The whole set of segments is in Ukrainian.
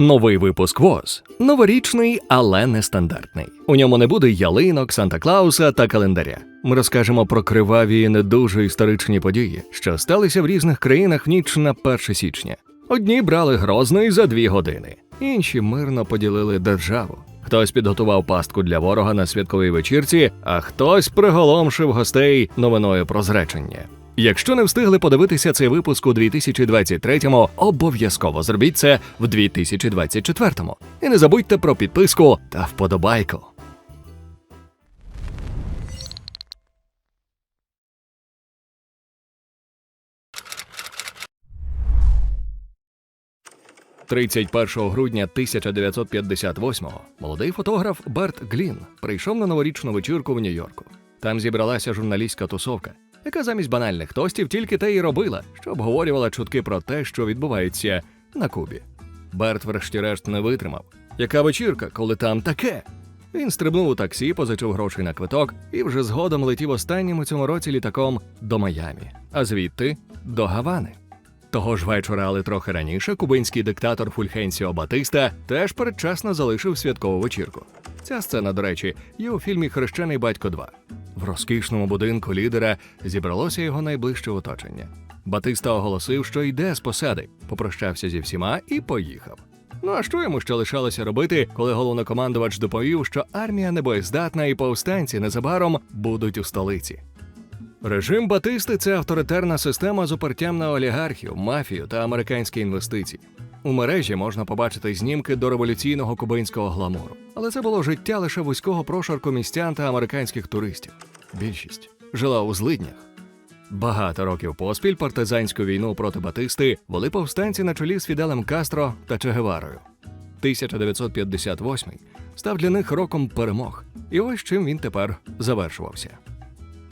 Новий випуск ВОЗ. Новорічний, але нестандартний. У ньому не буде ялинок, Санта Клауса та календаря. Ми розкажемо про криваві і не дуже історичні події, що сталися в різних країнах в ніч на 1 січня. Одні брали Грозний за дві години, інші мирно поділили державу. Хтось підготував пастку для ворога на святковій вечірці, а хтось приголомшив гостей новиною про зречення. Якщо не встигли подивитися цей випуск у 2023-му, обов'язково зробіть це в 2024-му. І не забудьте про підписку та вподобайку. «31 грудня 1958-го молодий фотограф Берт Глін прийшов на новорічну вечірку в Нью-Йорку. Там зібралася журналістська тусовка, яка замість банальних тостів тільки те й робила, що обговорювала чутки про те, що відбувається на Кубі. Берт, врешті-решт, не витримав. Яка вечірка, коли там таке? Він стрибнув у таксі, позичив грошей на квиток і вже згодом летів останнім у цьому році літаком до Майамі, а звідти до Гавани. Того ж вечора, але трохи раніше, кубинський диктатор Фульхенсіо Батиста теж передчасно залишив святкову вечірку. Ця сцена, до речі, є у фільмі Хрещений батько 2». В розкішному будинку лідера зібралося його найближче оточення. Батиста оголосив, що йде з посади, попрощався зі всіма і поїхав. Ну а що йому ще лишалося робити, коли головнокомандувач доповів, що армія небоєздатна і повстанці незабаром будуть у столиці? Режим Батисти це авторитарна система з опертям на олігархів, мафію та американські інвестиції. У мережі можна побачити знімки до революційного кубинського гламуру, але це було життя лише вузького прошарку містян та американських туристів. Більшість жила у злиднях. Багато років поспіль партизанську війну проти Батисти вели повстанці на чолі з Фіделем Кастро та Чегеварою. 1958 став для них роком перемог, і ось чим він тепер завершувався.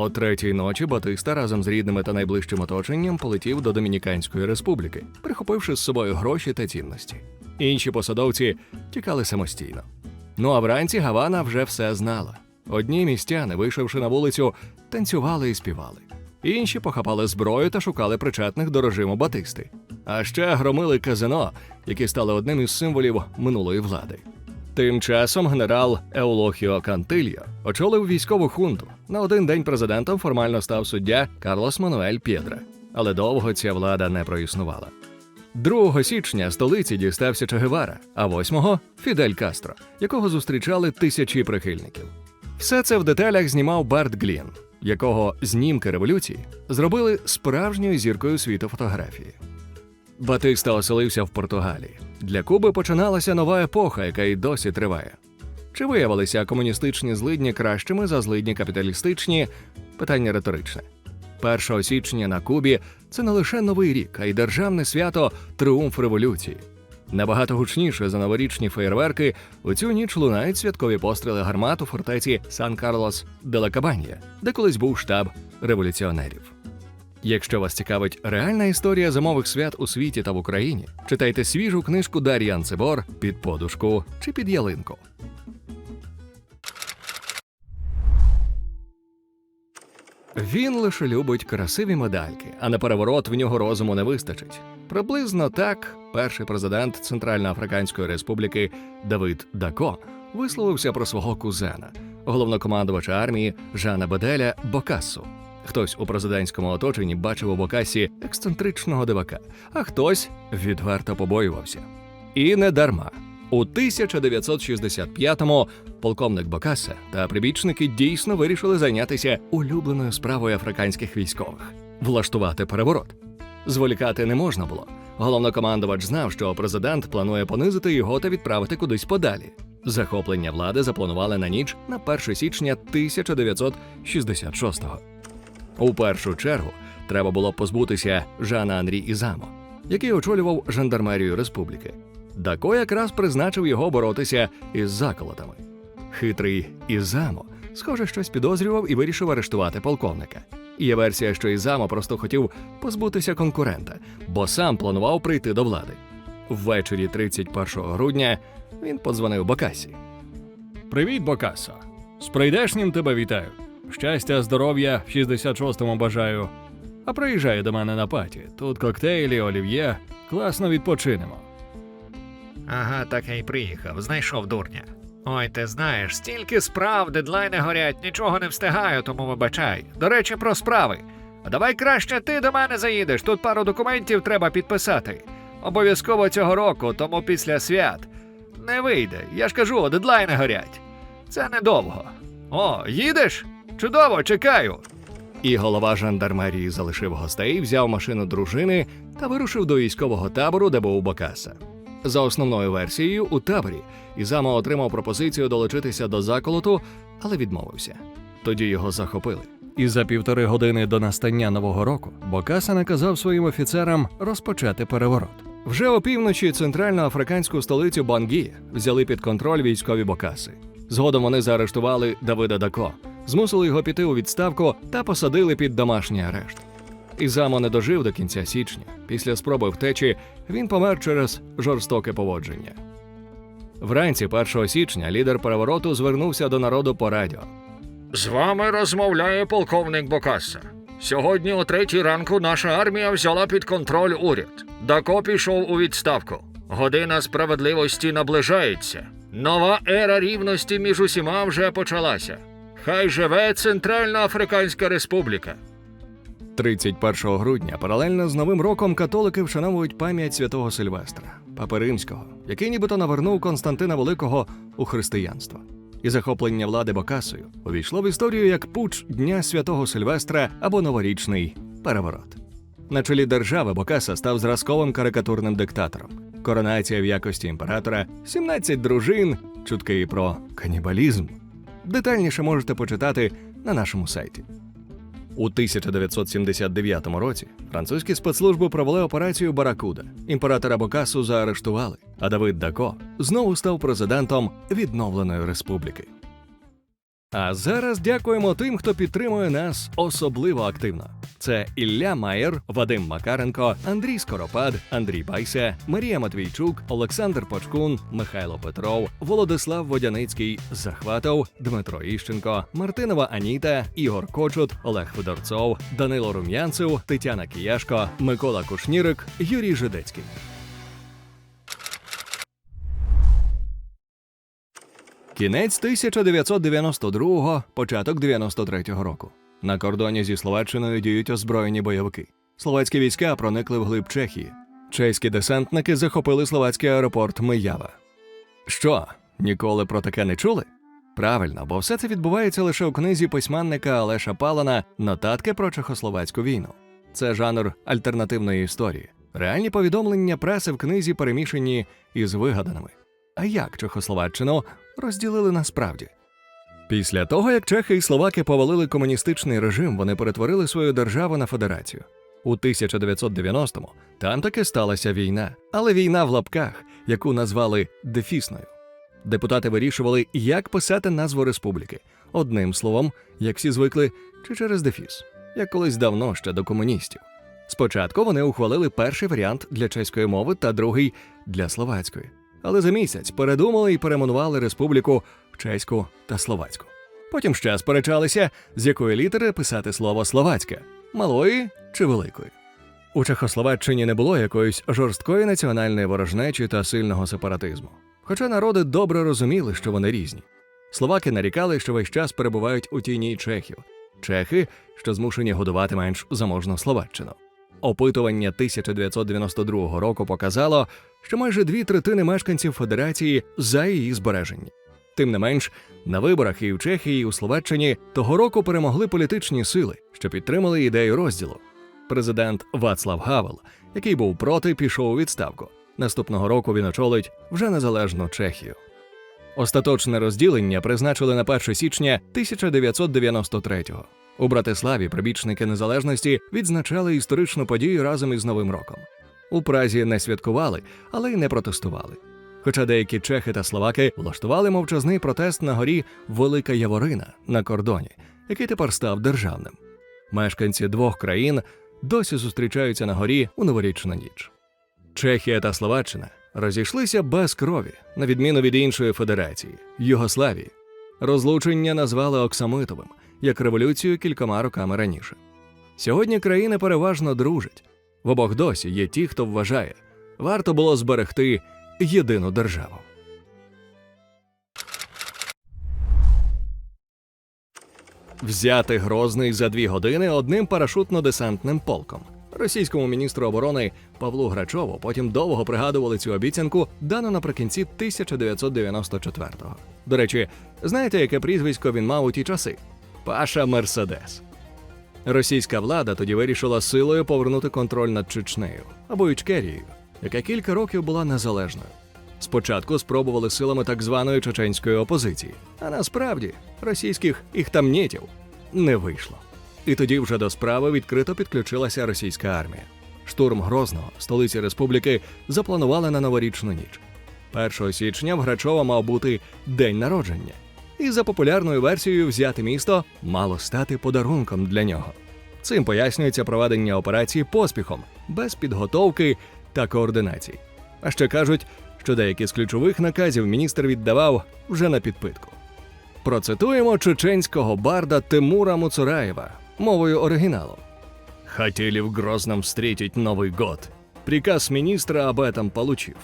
О третій ночі Батиста разом з рідними та найближчим оточенням полетів до Домініканської республіки, прихопивши з собою гроші та цінності. Інші посадовці тікали самостійно. Ну а вранці Гавана вже все знала. Одні містяни, вийшовши на вулицю, танцювали і співали. Інші похапали зброю та шукали причетних до режиму Батисти. А ще громили казино, які стали одним із символів минулої влади. Тим часом генерал Еулохіо Кантильо очолив військову хунту. На один день президентом формально став суддя Карлос Мануель П'єдра. Але довго ця влада не проіснувала. 2 січня столиці дістався Чегевара, а 8-го – Фідель Кастро, якого зустрічали тисячі прихильників. Все це в деталях знімав Барт Глін, якого знімки революції зробили справжньою зіркою світу фотографії. Батиста оселився в Португалії. Для Куби починалася нова епоха, яка й досі триває. Чи виявилися комуністичні злидні кращими за злидні капіталістичні? Питання риторичне. 1 січня на Кубі це не лише новий рік, а й державне свято Тріумф революції. Набагато гучніше за новорічні феєрверки у цю ніч лунають святкові постріли гармат у фортеці Сан Карлос де ла Кабанія, де колись був штаб революціонерів. Якщо вас цікавить реальна історія зимових свят у світі та в Україні, читайте свіжу книжку Дар'ї Анцебор під подушку чи під ялинку. Він лише любить красиві медальки, а на переворот в нього розуму не вистачить. Приблизно так перший президент Центральноафриканської Республіки Давид Дако висловився про свого кузена, головнокомандувача армії Жана Беделя Бокасу. Хтось у президентському оточенні бачив у Бокасі ексцентричного дивака, а хтось відверто побоювався. І не дарма. У 1965-му полковник Бокаса та прибічники дійсно вирішили зайнятися улюбленою справою африканських військових влаштувати переворот. Зволікати не можна було. Головнокомандувач знав, що президент планує понизити його та відправити кудись подалі. Захоплення влади запланували на ніч на 1 січня 1966-го. У першу чергу треба було позбутися Жана Анрі Ізамо, який очолював жандармерію республіки. Дако якраз призначив його боротися із заколотами. Хитрий Ізамо, схоже, щось підозрював і вирішив арештувати полковника. Є версія, що Ізамо просто хотів позбутися конкурента, бо сам планував прийти до влади. Ввечері 31 грудня він подзвонив Бокасі. Привіт, Бокасо. З прийдешнім тебе вітаю. Щастя, здоров'я в 66-му бажаю. А приїжджай до мене на паті. Тут коктейлі, олів'є. Класно відпочинемо. Ага, так я й приїхав, знайшов дурня. Ой, ти знаєш, стільки справ, дедлайни горять, нічого не встигаю, тому вибачай. До речі, про справи. А давай краще ти до мене заїдеш. Тут пару документів треба підписати. Обов'язково цього року, тому після свят. Не вийде. Я ж кажу, дедлайни горять. Це недовго. О, їдеш? Чудово, чекаю. І голова жандармерії залишив гостей, взяв машину дружини та вирушив до військового табору, де був Бокаса. За основною версією, у таборі Ізамо отримав пропозицію долучитися до заколоту, але відмовився. Тоді його захопили. І за півтори години до настання нового року Бокаса наказав своїм офіцерам розпочати переворот. Вже опівночі центральноафриканську столицю Бангії взяли під контроль військові Бокаси. Згодом вони заарештували Давида Дако, змусили його піти у відставку та посадили під домашній арешт. Ізамо не дожив до кінця січня. Після спроби втечі він помер через жорстоке поводження. Вранці 1 січня лідер перевороту звернувся до народу по радіо. З вами розмовляє полковник Бокаса. Сьогодні о третій ранку наша армія взяла під контроль уряд. Дако пішов у відставку. Година справедливості наближається. Нова ера рівності між усіма вже почалася. Хай живе Центральна Африканська Республіка. 31 грудня, паралельно з Новим роком, католики вшановують пам'ять святого Сильвестра, папи римського, який нібито навернув Константина Великого у християнство. І захоплення влади Бокасою увійшло в історію як пуч Дня Святого Сильвестра або новорічний переворот. На чолі держави Бокаса став зразковим карикатурним диктатором. Коронація в якості імператора, 17 дружин, чутки про канібалізм. Детальніше можете почитати на нашому сайті. У 1979 році французькі спецслужби провели операцію Баракуда. Імператора Бокасу заарештували, а Давид Дако знову став президентом відновленої республіки. А зараз дякуємо тим, хто підтримує нас особливо активно. Це Ілля Маєр, Вадим Макаренко, Андрій Скоропад, Андрій Байсе, Марія Матвійчук, Олександр Почкун, Михайло Петров, Володислав Водяницький, Захватов, Дмитро Іщенко, Мартинова Аніта, Ігор Кочут, Олег Федорцов, Данило Рум'янцев, Тетяна Кияшко, Микола Кушнірик, Юрій Жидецький. Кінець 1992-го, початок 93-го року. На кордоні зі Словаччиною діють озброєні бойовики. Словацькі війська проникли вглиб Чехії. Чеські десантники захопили словацький аеропорт Миява. Що, ніколи про таке не чули? Правильно, бо все це відбувається лише у книзі письменника Олеша Палана Нотатки про чехословацьку війну. Це жанр альтернативної історії. Реальні повідомлення преси в книзі перемішані із вигаданими. А як Чехословаччину розділили насправді? Після того, як чехи і словаки повалили комуністичний режим, вони перетворили свою державу на федерацію. У 1990-му там таки сталася війна, але війна в лапках, яку назвали дефісною. Депутати вирішували, як писати назву республіки одним словом, як всі звикли, чи через дефіс, як колись давно ще до комуністів. Спочатку вони ухвалили перший варіант для чеської мови та другий для словацької. Але за місяць передумали і перейменували республіку в чеську та словацьку. Потім ще сперечалися, з якої літери писати слово словацьке малої чи великої. У Чехословаччині не було якоїсь жорсткої національної ворожнечі та сильного сепаратизму. Хоча народи добре розуміли, що вони різні. Словаки нарікали, що весь час перебувають у тіні чехів, чехи, що змушені годувати менш заможну Словаччину. Опитування 1992 року показало, що майже дві третини мешканців Федерації за її збереження. Тим не менш, на виборах і в Чехії, і у Словаччині того року перемогли політичні сили, що підтримали ідею розділу. Президент Вацлав Гавел, який був проти, пішов у відставку. Наступного року він очолить вже незалежну Чехію. Остаточне розділення призначили на 1 січня 1993-го. У Братиславі прибічники незалежності відзначали історичну подію разом із Новим роком. У Празі не святкували, але й не протестували. Хоча деякі чехи та словаки влаштували мовчазний протест на горі Велика Яворина на кордоні, який тепер став державним. Мешканці двох країн досі зустрічаються на горі у новорічну ніч. Чехія та Словаччина розійшлися без крові, на відміну від іншої федерації Югославії. Розлучення назвали Оксамитовим як революцію кількома роками раніше. Сьогодні країни переважно дружать. В обох досі є ті, хто вважає, варто було зберегти єдину державу. Взяти Грозний за дві години одним парашутно-десантним полком. Російському міністру оборони Павлу Грачову потім довго пригадували цю обіцянку, дану наприкінці 1994-го. До речі, знаєте, яке прізвисько він мав у ті часи? Паша Мерседес. Російська влада тоді вирішила силою повернути контроль над Чечнею або Ічкерією, яка кілька років була незалежною. Спочатку спробували силами так званої чеченської опозиції, а насправді російських іхтамнєтів не вийшло. І тоді вже до справи відкрито підключилася російська армія. Штурм Грозного, столиці республіки, запланували на новорічну ніч. 1 січня в Грачова мав бути день народження, і за популярною версією взяти місто мало стати подарунком для нього. Цим пояснюється проведення операції поспіхом, без підготовки та координації. А ще кажуть, що деякі з ключових наказів міністр віддавав вже на підпитку. Процитуємо чеченського барда Тимура Муцураєва мовою оригіналу. Хотели в Грозном встретить Новый год. Приказ министра об этом получив.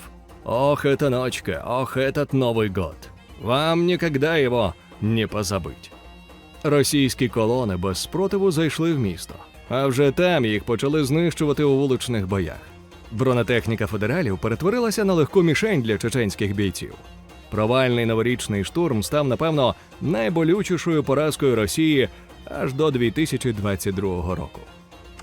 Ох, эта ночка, ох, этот Новый год. Вам никогда его не позабыть. Російські колони без спротиву зайшли в місто, а вже там їх почали знищувати у вуличних боях. Бронетехніка федералів перетворилася на легку мішень для чеченських бійців. Провальний новорічний штурм став, напевно, найболючішою поразкою Росії аж до 2022 року.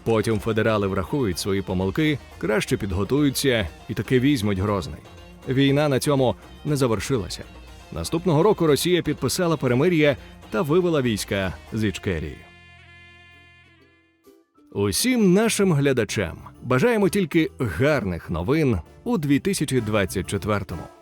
Потім федерали врахують свої помилки, краще підготуються і таки візьмуть Грозний. Війна на цьому не завершилася. Наступного року Росія підписала перемир'я та вивела війська з Ічкерії. Усім нашим глядачам бажаємо тільки гарних новин у 2024-му.